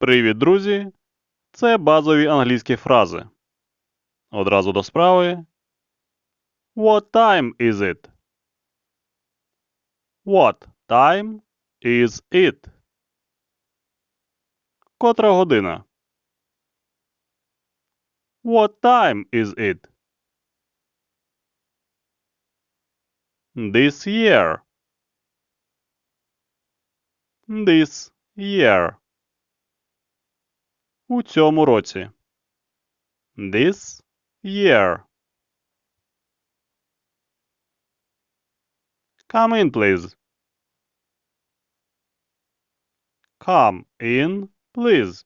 Привіт, друзі! Це базові англійські фрази. Одразу до справи. What time is it? What time is it? Котра година? What time is it? This year. This year. У цьому році. This year. Come in, please. Come in, please.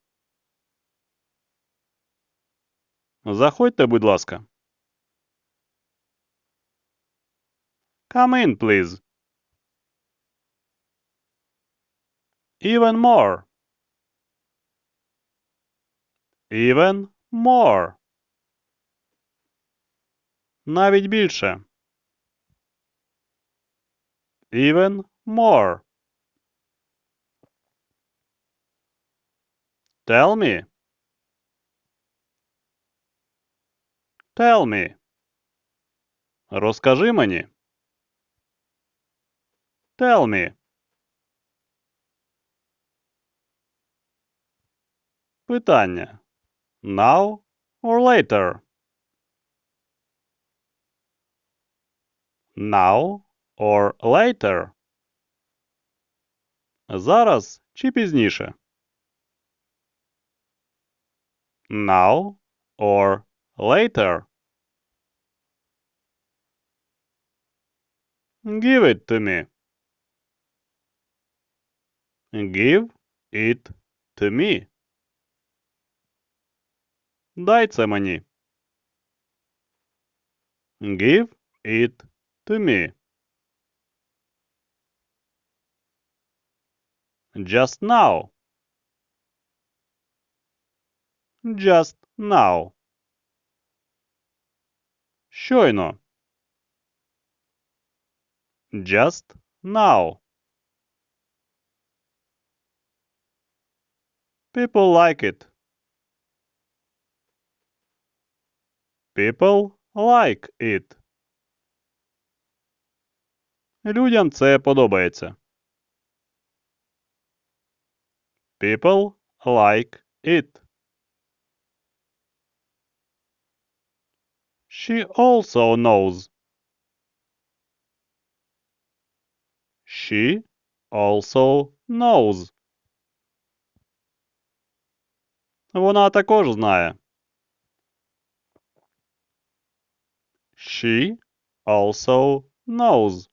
Заходьте, будь ласка. Come in, please. Even more. Even more. Навіть більше. Even more. Tell me. Tell me. Розкажи мені. Tell me. Питання. Now or later? Now or later? Зараз чи пізніше? Now or later? Give it to me. Give it to me. Дай це мені. Give it to me. Just now. Just now. Щойно. Just now. People like it. People like it. Людям це подобається. People like it. She also knows. She also knows. Вона також знає. She also knows.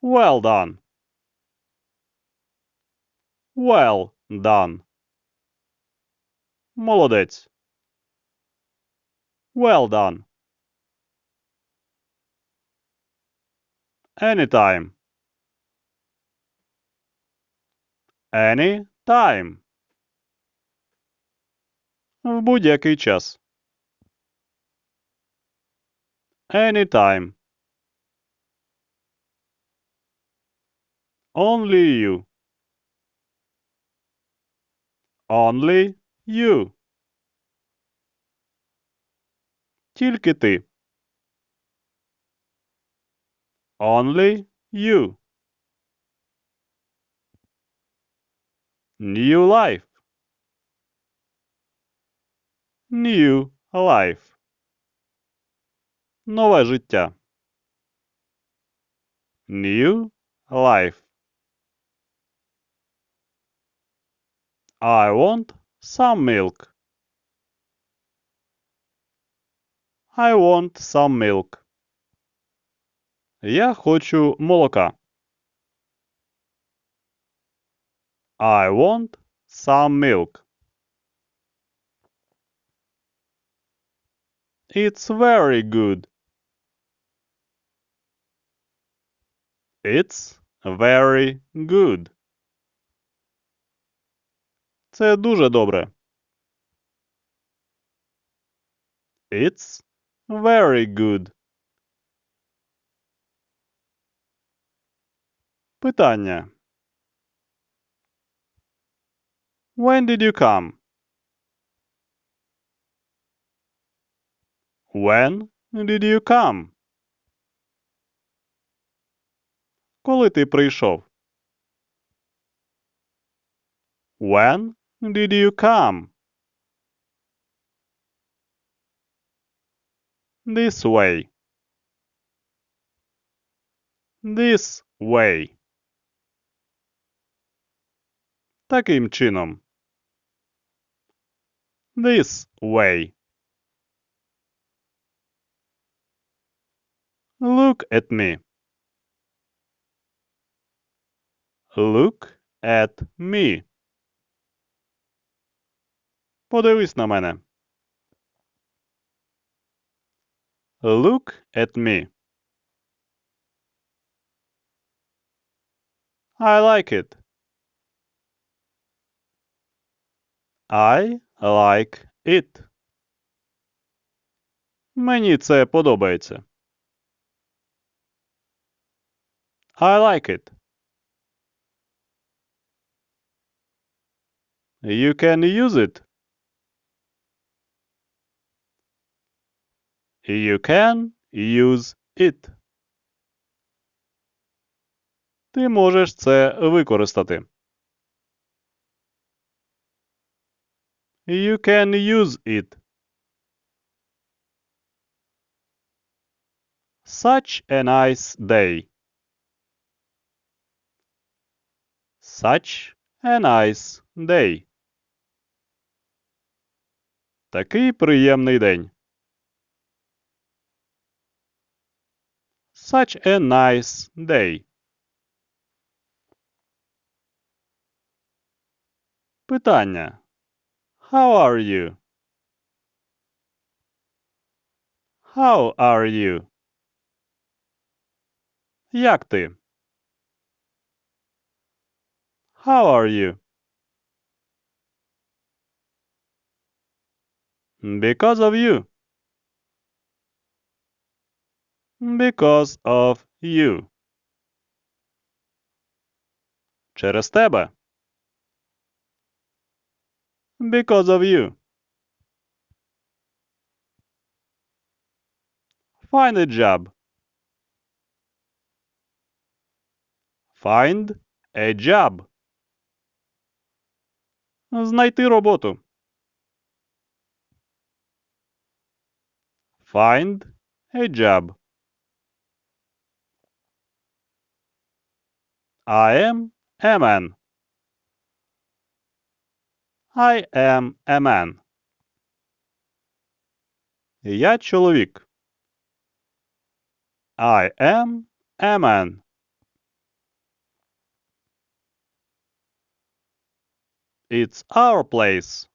Well done. Well done. Молодець. Well done. Anytime. Any time. В будь-який час. Anytime. Only you. Only you. Тільки ти. Only you. New life. New life. Нове життя. New life. I want some milk. I want some milk. Я хочу молока. I want some milk. It's very good. It's very good. Це дуже добре. It's very good. Питання. When did you come? When did you come? Коли ти прийшов? When did you come? This way. This way. Таким чином. This way. Look at me. Look at me. Подивись на мене. Look at me. I like it. I like it. Мені це подобається. I like it. You can use it. You can use it. Ти можеш це використати. You can use it. Such a nice day. Such a nice day. Такий приємний день. Such a nice day. Питання. How are you? How are you? Як ти? How are you? Because of you. Because of you. Через тебе. Because of you. Find a job. Find a job. Знайти роботу. Find a job. I am a man. I am a man. Я чоловік. I am a man. It's our place.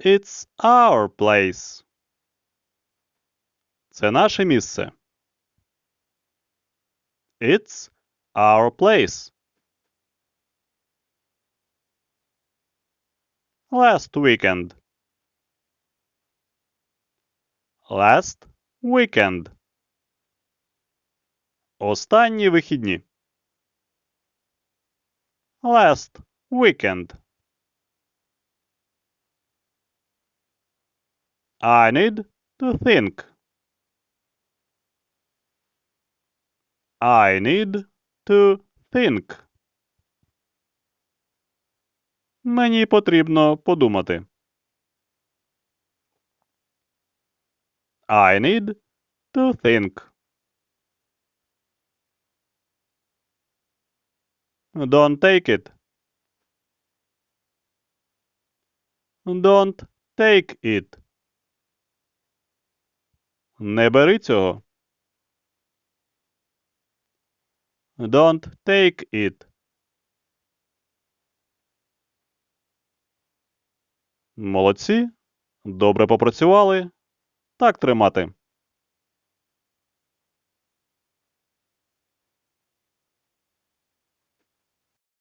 It's our place. Це наше місце. It's our place. Last weekend. Last weekend. Останні вихідні. Last weekend. I need to think. I need to think. Мені потрібно подумати. I need to think. Don't take it. Don't take it. Не бери цього. Don't take it. Молодці. Добре попрацювали. Так тримати.